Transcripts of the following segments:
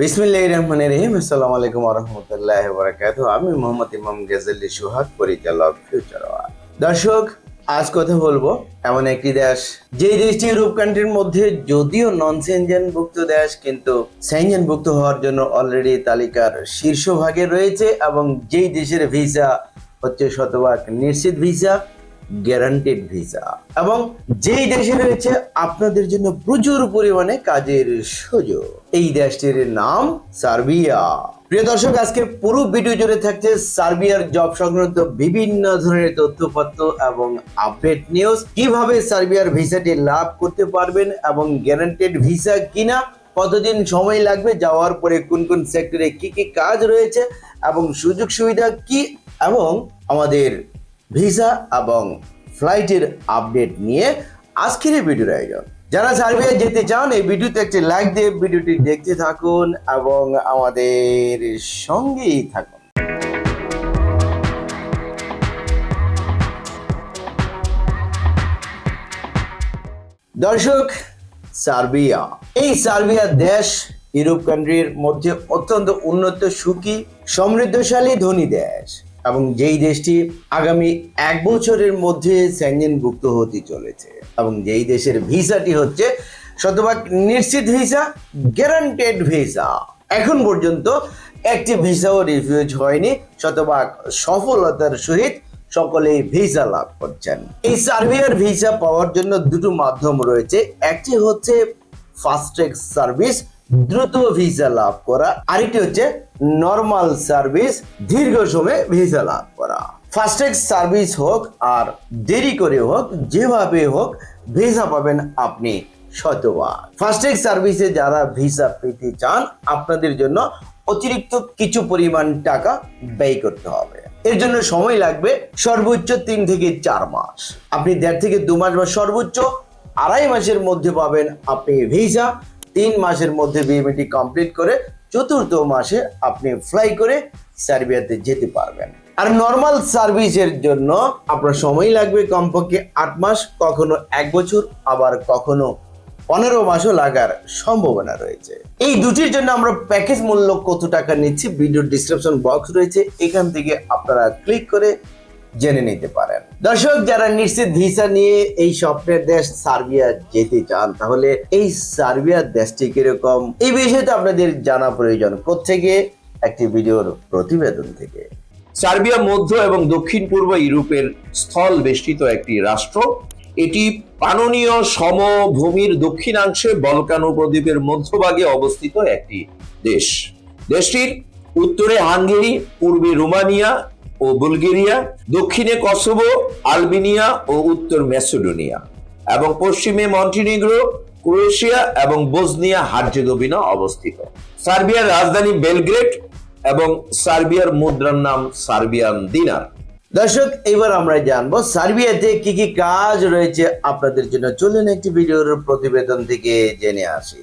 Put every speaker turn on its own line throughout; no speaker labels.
বিসমিল্লাহির রহমানির রহিম। আসসালামু আলাইকুম রহমতুল্লাহ বারাকাত আমি মোহাম্মদ ইমাম গেজালি সুহাগ, পরিচালক ফিউচার দর্শক, আজ কথা বলব এমন একটি দেশ, যে দেশটি ইউরোপ মধ্যে যদিও নন সেনজেন ভুক্ত দেশ, কিন্তু সেনজেন ভুক্ত হওয়ার জন্য অলরেডি তালিকার শীর্ষভাগে রয়েছে এবং যেই দেশের ভিসা হচ্ছে শতভাগ নিশ্চিত ভিসা গ্যারান্টেড ভিসা এবং যেই দেশে রয়েছে, আপনাদের জন্য প্রচুর পরিমাণে কাজের সুযোগ। এই দেশটির নাম সার্বিয়া। প্রিয় দর্শক আজকের পুরো ভিডিও জুড়ে থাকছে সার্বিয়ার জব সংক্রান্ত বিভিন্ন ধরনের তথ্যপত্র এবং আপডেট নিউজ। কীভাবে সার্বিয়ার ভিসাটি লাভ করতে পারবেন এবং গ্যারান্টেড ভিসা কিনা, কতদিন সময় লাগবে, যাওয়ার পরে কোন কোন সেক্টরে কি কি কাজ রয়েছে, এবং সুযোগ সুবিধা কি, এবং আমাদের ভিসা এবং ফ্লাইটের আপডেট নিয়ে আজকের এই ভিডিওর আয়োজন। যারা সার্বিয়া যেতে চান, এই ভিডিওতে একটি লাইক দিয়ে ভিডিওটি দেখতে থাকুন এবং আমাদের সঙ্গেই থাকুন। দর্শক, সার্বিয়া। এই সার্বিয়া দেশ, ইউরোপ কান্ট্রির মধ্যে অত্যন্ত উন্নত, সুখী, সমৃদ্ধশালী, ধনী দেশ। এবং যেই দেশটি আগামী এক বছরের মধ্যে স্যাংজেনভুক্ত হতে চলেছে এবং যেই দেশের ভিসাটি হচ্ছে শতভাগ নিশ্চিত ভিসা গ্যারান্টেড ভিসা। এখন পর্যন্ত একটি ভিসাও রিফিউজ হয়নি, শতভাগ সফলতার সহিত সকলেই ভিসা লাভ করছেন। এই সার্ভিয়ার ভিসা পাওয়ার জন্য দুটো মাধ্যম রয়েছে, একটি হচ্ছে ফাস্ট ট্র্যাক সার্ভিস দ্রুত ভিসা লাভ করা। আরেকটি হচ্ছে নর্মাল সার্ভিস দীর্ঘ সময় ভিসা লাভ করা। ফাস্ট ট্র্যাক সার্ভিস হোক আর দেরি করে হোক, যেভাবে হোক, ভিসা পাবেন আপনি শতবার। ফাস্ট ট্র্যাক সার্ভিসে যারা ভিসা পেতে চান, আপনাদের জন্য অতিরিক্ত কিছু পরিমাণ টাকা ব্যয় করতে হবে। এর জন্য সময় লাগবে সর্বোচ্চ তিন থেকে চার মাস। আপনি দেড় থেকে দু মাস বা সর্বোচ্চ আড়াই মাসের মধ্যে পাবেন আপনি ভিসা। তিন মাসের মধ্যে বিএমটি কমপ্লিট করে চতুর্থ মাসে আপনি ফ্লাই করে সার্বিয়াতে যেতে পারবেন। আর নর্মাল সার্ভিসের জন্য আপনার সময় লাগবে কমপক্ষে আট মাস, কখনো এক বছর, আবার কখনো পনেরো মাসও লাগার সম্ভাবনা রয়েছে। এই দুটির জন্য আমরা প্যাকেজ মূল্য কত টাকা নিচ্ছি ভিডিও ডিসক্রিপশন বক্স রয়েছে, এখান থেকে আপনারা ক্লিক করে জেনে নিতে পারেন। দর্শক, যারা নিশ্চিত ভিসা নিয়ে এই স্বপ্নের দেশ সার্বিয়া যেতে চান, তাহলে এই সার্বিয়া দেশটি কীরকম? এই বিষয়টা আপনাদের জানা প্রয়োজন কোথেকে একটি ভিডিওর প্রতিবেদন থেকে।
সার্বিয়া মধ্য এবং দক্ষিণ পূর্ব ইউরোপের স্থল বেষ্টিত একটি রাষ্ট্র। এটি পাননীয় সমভূমির দক্ষিণাংশে বলকান উপদ্বীপের মধ্যভাগে অবস্থিত একটি দেশ। দেশটির উত্তরে হাঙ্গেরি, পূর্বে রোমানিয়া ও বুলগেরিয়া, দক্ষিণে কসোভো, আলবেনিয়া ও উত্তর ম্যাসেডোনিয়া এবং পশ্চিমে মন্টিনিগ্রো, ক্রোয়েশিয়া এবং বোসনিয়া হার্জেগোভিনা অবস্থিত। সার্বিয়ার রাজধানী বেলগ্রেড এবং সার্বিয়ার মুদ্রার নাম সার্বিয়ান দিনার।
দর্শক, এবার আমরা জানব সার্বিয়াতে কি কি কাজ রয়েছে আপনাদের জন্য। চলুন একটি ভিডিওর প্রতিবেদন থেকে জেনে আসি।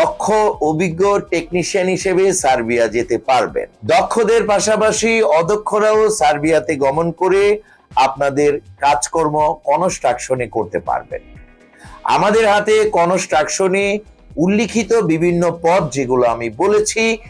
দক্ষ, অভিজ্ঞ টেকনিশিয়ান হিসেবে সার্বিয়া যেতে পারবেন। দক্ষদের পাশাপাশি অদক্ষরাও সার্বিয়াতে গমন করে আপনাদের কাজকর্ম কনস্ট্রাকশনে করতে পারবেন। আমাদের হাতে কনস্ট্রাকশনে উল্লিখিত বিভিন্ন পদ যেগুলো আমি বলেছি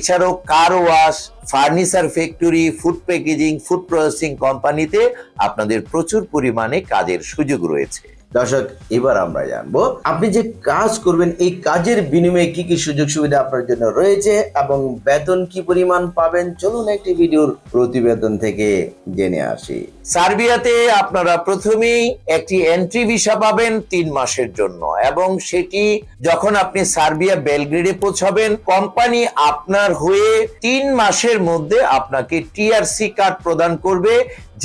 এছাড়াও car wash furniture factory food packaging food processing কোম্পানিতে আপনাদের প্রচুর পরিমাণে কাজের সুযোগ রয়েছে।
দর্শক, এবার আমরা জানব, আপনি যে কাজ করবেন, এই কাজের বিনিময়ে কি কি সুযোগ সুবিধা আপনার জন্য রয়েছে এবং বেতন কি পরিমাণ পাবেন? চলুন একটি ভিডিওর প্রতিবেদন থেকে জেনে আসি।
সার্বিয়াতে আপনারা প্রথমেই একটি এন্ট্রি ভিসা পাবেন তিন মাসের জন্য এবং সেটি যখন আপনি সার্বিয়া বেলগ্রেডে পৌঁছাবেন, কোম্পানি আপনার হয়ে তিন মাসের মধ্যে আপনাকে টিআরসি কার্ড প্রদান করবে,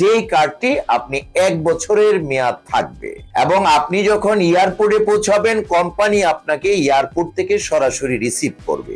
যেই কার্ডটি আপনি এক বছরের মেয়াদ থাকবে। এবং আপনি যখন এয়ারপোর্টে পৌঁছাবেন কোম্পানি আপনাকে এয়ারপোর্ট থেকে সরাসরি রিসিভ করবে।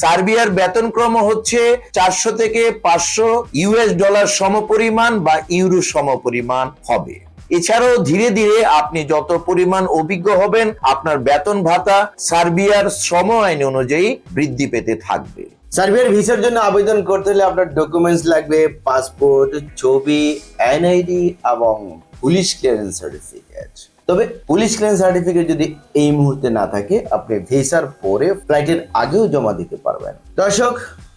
সার্বিয়ার বেতনক্রম হচ্ছে চারশো থেকে পাঁচশো ইউএস ডলার সমপরিমাণ বা ইউরো সমপরিমাণ হবে। এছাড়াও ধীরে ধীরে আপনি যত পরিমাণ অভিজ্ঞ হবেন, আপনার বেতন ভাতা সার্বিয়ার শ্রম আইন অনুযায়ী বৃদ্ধি পেতে থাকবে।
সার্বিয়ার ভিসার জন্য আবেদন করতে হলে আপনার ডকুমেন্টস লাগবে, পাসপোর্ট, ছবি, এনআইডি এবং পুলিশ ক্লিয়ারেন্স সার্টিফিকেট। তবে পুলিশ ক্লিয়ারেন্স সার্টিফিকেট যদি এই মুহূর্তে না থাকে, আপনি ভিসার পরে ফ্লাইটের আগেও জমা দিতে পারবেন। দর্শক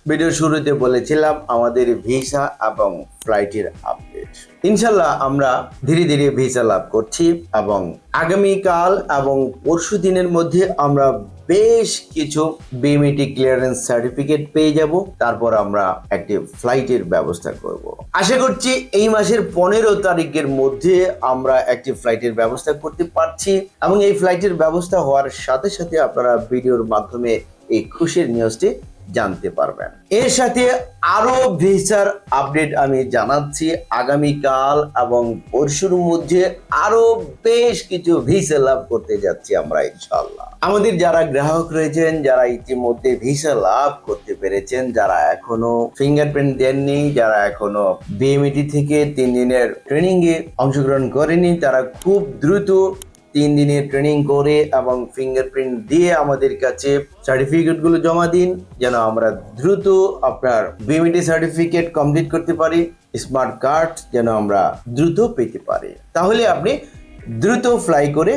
ভিডিওর শুরুতে বলেছিলাম আমাদের ভিসা এবং ফ্লাইটের আপডেট ইনশাল্লাহ আমরা ধীরে ধীরে ভিসা লাভ করছি এবং আগামীকাল এবং পরশু দিনের মধ্যে আমরা বেশ কিছু বিএমইটি ক্লিয়ারেন্স সার্টিফিকেট পেয়ে যাব। তারপর আমরা একটি ফ্লাইটের ব্যবস্থা করব। আশা করছি এই মাসের পনেরো তারিখের মধ্যে আমরা একটি ফ্লাইটের ব্যবস্থা করতে পারছি এবং এই ফ্লাইটের ব্যবস্থা হওয়ার সাথে সাথে আপনারা ভিডিওর মাধ্যমে এই খুশির নিউজটি জানতে পারবেন। এর সাথে আরও ভিসার আপডেট আমি জানাচ্ছি। আগামীকাল এবং পরশুর মধ্যে আরও বেশ কিছু ভিসা লাভ করতে যাচ্ছি আমরা ইনশাল্লাহ আমাদের যারা গ্রাহক রয়েছেন, যারা ইতিমধ্যে ভিসা লাভ করতে পেরেছেন, যারা এখনও ফিঙ্গারপ্রিন্ট দেননি, যারা এখনও বিএমইটি থেকে তিন দিনের ট্রেনিং এ অংশগ্রহণ করেনি, তারা খুব দ্রুত তিন দিনের ট্রেনিং করে এবং ফিঙ্গারপ্রিন্ট দিয়ে আমাদের কাছে সার্টিফিকেটগুলো জমা দিন, যেন আমরা দ্রুত আপনার বিএমইটি সার্টিফিকেট কমপ্লিট করতে পারি স্মার্ট কার্ড যেন আমরা দ্রুত পেতে পারি। তাহলে আপনি দ্রুত ফ্লাই করে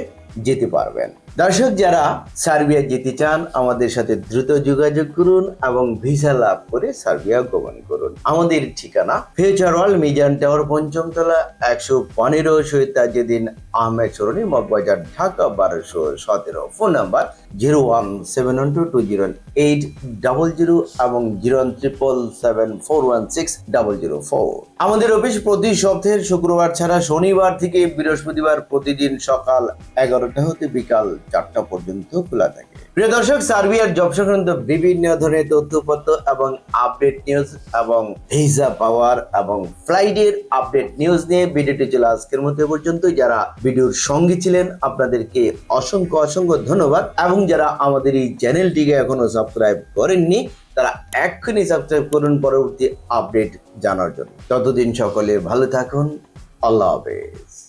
যেতে পারবেন। দর্শক, যারা সার্বিয়া যেতে চান, আমাদের সাথে দ্রুত যোগাযোগ করুন এবং ভিসা লাভ করে সার্বিয়া গমন করুন। আমাদের ঠিকানা ফিউচার ওয়ার্ল্ড, মিজান টাওয়ার পঞ্চম তলা একশো পনেরো শহীদ তাজুদ্দিন আহমেদ সরণি, মগবাজার, ঢাকা, বারোশো সতেরো। Phone number zero one seven one two two zero eight double zero এবং zero triple seven four one six double zero four. আমাদের অফিস প্রতি সপ্তাহের শুক্রবার ছাড়া শনিবার থেকে বৃহস্পতিবার প্রতিদিন সকাল এগারোটা হতে বিকাল চারটা পর্যন্ত খোলা থাকে। প্রিয় দর্শক সার্বিয়ার জব সংক্রান্ত বিভিন্ন ধরনের তথ্যপত্র এবং আপডেট নিউজ এবং ভিসা পাওয়ার এবং ফ্লাইটের আপডেট নিউজ নিয়ে ভিডিওটি ছিল আজকের এ পর্যন্ত যারা ভিডিওর সঙ্গে ছিলেন, আপনাদেরকে অসংখ্য অসংখ্য ধন্যবাদ এবং যারা আমাদের এই চ্যানেলটিকে এখনও সাবস্ক্রাইব করেননি, তারা এক্ষুনি সাবস্ক্রাইব করুন পরবর্তী আপডেট জানার জন্য। ততদিন সকলে ভালো থাকুন। আল্লাহ হাফেজ।